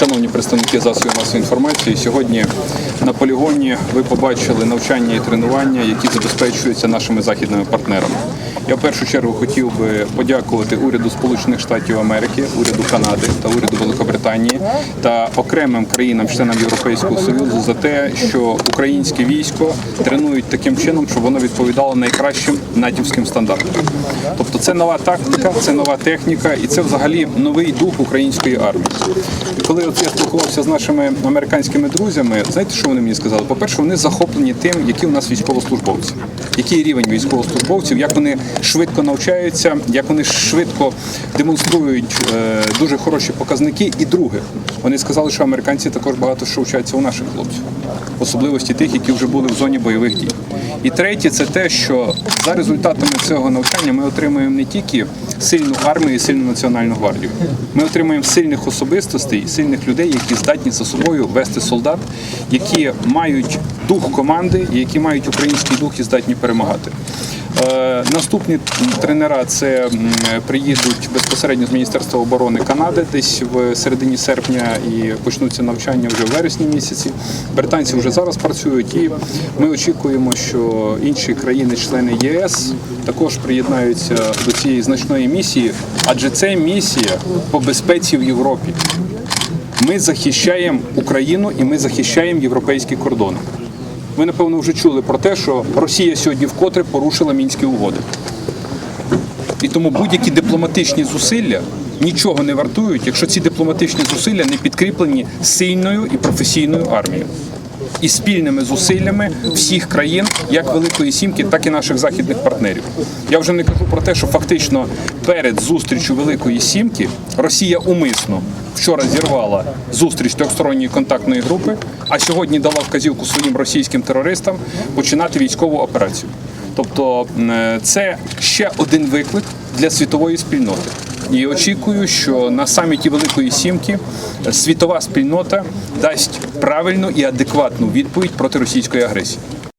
Шановні представники засобів масової інформації, сьогодні на полігоні ви побачили навчання і тренування, які забезпечуються нашими західними партнерами. Я в першу чергу хотів би подякувати уряду Сполучених Штатів Америки, уряду Канади та уряду Великобританії та окремим країнам-членам Європейського Союзу за те, що українське військо тренують таким чином, щоб воно відповідало найкращим натівським стандартам. Тобто це нова тактика, це нова техніка і це взагалі новий дух української армії. І коли от я спілкувався з нашими американськими друзями, знаєте, що вони мені сказали? По-перше, вони захоплені тим, які у нас військовослужбовці, який рівень військовослужбовців, як вони швидко навчаються, як вони швидко демонструють е, дуже хороші показники. І друге, вони сказали, що американці також багато що вчаться у наших хлопців, особливості тих, які вже були в зоні бойових дій. І третє, це те, що за результатами цього навчання ми отримуємо не тільки сильну армію і сильну національну гвардію. Ми отримуємо сильних особистостей, сильних людей, які здатні за собою вести солдат, які мають дух команди, які мають український дух і здатні перемагати. Е, Наступні тренера це приїдуть безпосередньо з Міністерства оборони Канади, десь в середині серпня і почнуться навчання вже в вересні місяці. Британці вже зараз працюють, і ми очікуємо, що інші країни-члени ЄС також приєднаються до цієї значної місії, адже це місія по безпеці в Європі. Ми захищаємо Україну і ми захищаємо європейські кордони. Ви напевно вже чули про те, що Росія сьогодні вкотре порушила мінські угоди. І тому будь-які дипломатичні зусилля нічого не вартують, якщо ці дипломатичні зусилля не підкріплені сильною і професійною армією. І спільними зусиллями всіх країн, як Великої Сімки, так і наших західних партнерів. Я вже не кажу про те, що фактично перед зустрічю Великої Сімки Росія умисно вчора зірвала зустріч трьохсторонньої контактної групи, а сьогодні дала вказівку своїм російським терористам починати військову операцію. Тобто е, це ще один виклик для світової спільноти. І очікую, що на саміті Великої Сімки світова спільнота дасть правильну і адекватну відповідь проти російської агресії.